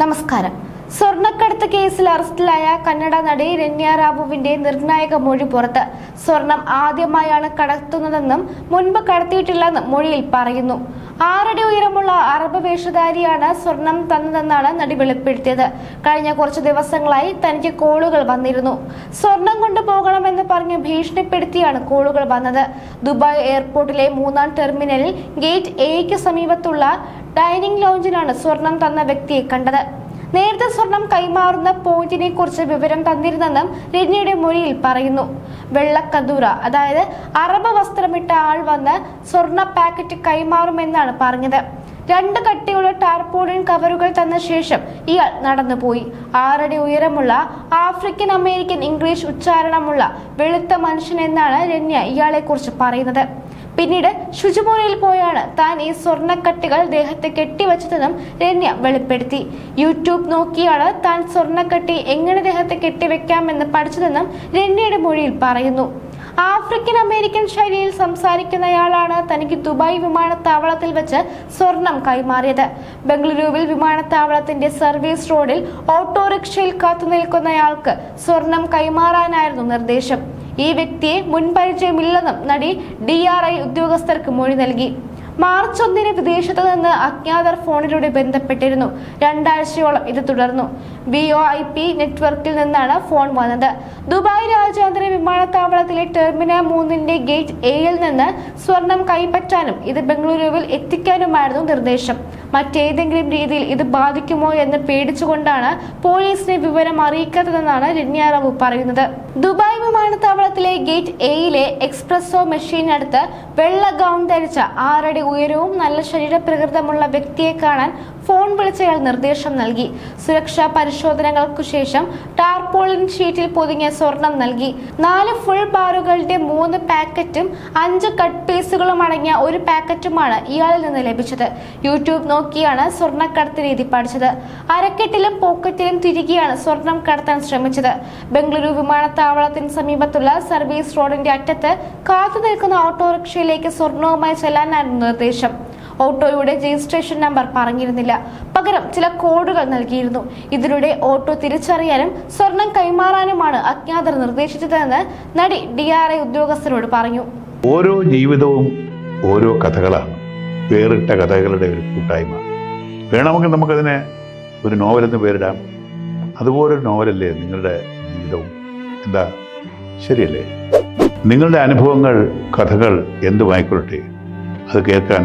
നമസ്കാരം. സ്വർണക്കടത്ത് കേസിൽ അറസ്റ്റിലായ കന്നഡ നടി രന്യ റാവുവിന്റെ നിർണായക മൊഴി പുറത്ത് സ്വർണം ആദ്യമായാണ് കടത്തുന്നതെന്നും മുൻപ് കടത്തിയിട്ടില്ലെന്നും മൊഴിയിൽ പറയുന്നു. ആറടി ഉയരമുള്ള അറബ് വേഷധാരിയാണ് സ്വർണം തന്നതെന്നാണ് നടി വെളിപ്പെടുത്തിയത്. കഴിഞ്ഞ കുറച്ച് ദിവസങ്ങളായി തനിക്ക് കോളുകൾ വന്നിരുന്നു. സ്വർണം കൊണ്ടുപോകണമെന്ന് പറഞ്ഞ് ഭീഷണിപ്പെടുത്തിയാണ് കോളുകൾ വന്നത്. ദുബായ് എയർപോർട്ടിലെ മൂന്നാം ടെർമിനലിൽ ഗേറ്റ് എയ്ക്ക് സമീപത്തുള്ള ഡൈനിങ് ലോഞ്ചിലാണ് സ്വർണം തന്ന വ്യക്തിയെ കണ്ടത്. നേരത്തെ സ്വർണം കൈമാറുന്ന പോയിന്റിനെ കുറിച്ച് വിവരം തന്നിരുന്നെന്നും രഞ്ജിയുടെ മൊഴിയിൽ പറയുന്നു. വെള്ളക്കദൂറ അതായത് അറബ് വസ്ത്രമിട്ട ആൾ വന്ന് സ്വർണ പാക്കറ്റ് കൈമാറുമെന്നാണ് പറഞ്ഞത്. രണ്ട് കട്ടിയുള്ള ടാർപോളിൻ കവറുകൾ തന്ന ശേഷം ഇയാൾ നടന്നുപോയി. ആറടി ഉയരമുള്ള ആഫ്രിക്കൻ അമേരിക്കൻ ഇംഗ്ലീഷ് ഉച്ചാരണമുള്ള വെളുത്ത മനുഷ്യൻ എന്നാണ് രമ്യ ഇയാളെ കുറിച്ച് പറയുന്നത്. പിന്നീട് ശുചിമുറിയിൽ പോയാണ് താൻ ഈ സ്വർണക്കട്ടികൾ ദേഹത്ത് കെട്ടിവച്ചതെന്നും രമ്യ വെളിപ്പെടുത്തി. യൂട്യൂബ് നോക്കിയാണ് താൻ സ്വർണക്കട്ടി എങ്ങനെ ദേഹത്ത് കെട്ടിവെക്കാമെന്ന് പഠിച്ചതെന്നും രമ്യയുടെ മൊഴിയിൽ പറയുന്നു. ആഫ്രിക്കൻ അമേരിക്കൻ ശൈലിയിൽ സംസാരിക്കുന്നയാളാണ് തനിക്ക് ദുബായ് വിമാനത്താവളത്തിൽ വെച്ച് സ്വർണം കൈമാറിയത്. ബംഗളൂരുവിൽ വിമാനത്താവളത്തിന്റെ സർവീസ് റോഡിൽ ഓട്ടോറിക്ഷയിൽ കാത്തുനിൽക്കുന്നയാൾക്ക് സ്വർണം കൈമാറാനായിരുന്നു നിർദ്ദേശം. ഈ വ്യക്തിയെ മുൻപരിചയമില്ലെന്നും നടി ഡി ഉദ്യോഗസ്ഥർക്ക് മൊഴി നൽകി. മാർച്ച് ഒന്നിന് വിദേശത്ത് നിന്ന് അജ്ഞാതർ ഫോണിലൂടെ ബന്ധപ്പെട്ടിരുന്നു. രണ്ടാഴ്ചയോളം ഇത് തുടർന്നു. ബി ഒ ഐ പി നെറ്റ്വർക്കിൽ നിന്നാണ് ഫോൺ വന്നത്. ദുബായ് രാജ്യാന്തര വിമാനത്താവളത്തിലെ ടെർമിനൽ മൂന്നിന്റെ ഗേറ്റ് എയിൽ നിന്ന് സ്വർണം കൈപ്പറ്റാനും ഇത് ബംഗളൂരുവിൽ എത്തിക്കാനുമായിരുന്നു നിർദ്ദേശം. മറ്റേതെങ്കിലും രീതിയിൽ ഇത് ബാധിക്കുമോ എന്ന് പേടിച്ചുകൊണ്ടാണ് പോലീസിനെ വിവരം അറിയിക്കാത്തതെന്നാണ് രന്യാറാവു പറയുന്നത്. ദുബായ് വിമാനത്താവളത്തിലെ ഗേറ്റ് എയിലെ എക്സ്പ്രസോ മെഷീനടുത്ത് വെള്ള ഗൗൺ ധരിച്ച ആറടി ഉയരവും നല്ല ശരീരപ്രകൃതമുള്ള വ്യക്തിയെ കാണാൻ ഫോൺ വിളിച്ചയാൾ നിർദ്ദേശം നൽകി. സുരക്ഷാ പരിശോധനകൾക്കു ശേഷം ടാർപോളിൻ ഷീറ്റിൽ പൊതിഞ്ഞ സ്വർണം നൽകി. നാല് ഫുൾ ബാറുകളുടെ മൂന്ന് പാക്കറ്റും അഞ്ച് കട്ട് പീസുകളും അടങ്ങിയ ഒരു പാക്കറ്റുമാണ് ഇയാളിൽ നിന്ന് ലഭിച്ചത്. യൂട്യൂബ് നോക്കിയാണ് സ്വർണക്കടത്ത് രീതി പഠിച്ചത്. അരക്കെട്ടിലും പോക്കറ്റിലും തിരികെയാണ് സ്വർണം കടത്താൻ ശ്രമിച്ചത്. ബംഗളൂരു വിമാനത്താവളത്തിന് സമീപത്തുള്ള സർവീസ് റോഡിന്റെ അറ്റത്ത് കാത്തു നിൽക്കുന്ന ഓട്ടോറിക്ഷയിലേക്ക് സ്വർണവുമായി ചെല്ലാനായിരുന്നു നിർദ്ദേശം. ഓട്ടോയുടെ രജിസ്ട്രേഷൻ നമ്പർ പറഞ്ഞിരുന്നില്ല. പകരം ചില കോഡുകൾ നൽകിയിരുന്നു. ഇതിലൂടെ ഓട്ടോ തിരിച്ചറിയാനും സ്വർണം കൈമാറാനുമാണ് അജ്ഞാതർ നിർദ്ദേശിച്ചതെന്ന് നടി ഡി ആർ ഐ ഉദ്യോഗസ്ഥരോട് പറഞ്ഞു. ഓരോ ജീവിതവും ഓരോ കഥകളാണ്. വേറിട്ട കഥകളുടെ ഒരു കൂട്ടായ്മ. വേണമെങ്കിൽ നമുക്കതിനെ ഒരു നോവലെന്ന് പേരിടാം. അതുപോലൊരു നോവലല്ലേ നിങ്ങളുടെ ജീവിതവും? എന്താ? ശരിയല്ലേ? നിങ്ങളുടെ അനുഭവങ്ങൾ കഥകൾ എന്തുമായിക്കൊള്ളട്ടെ? അത് കേൾക്കാൻ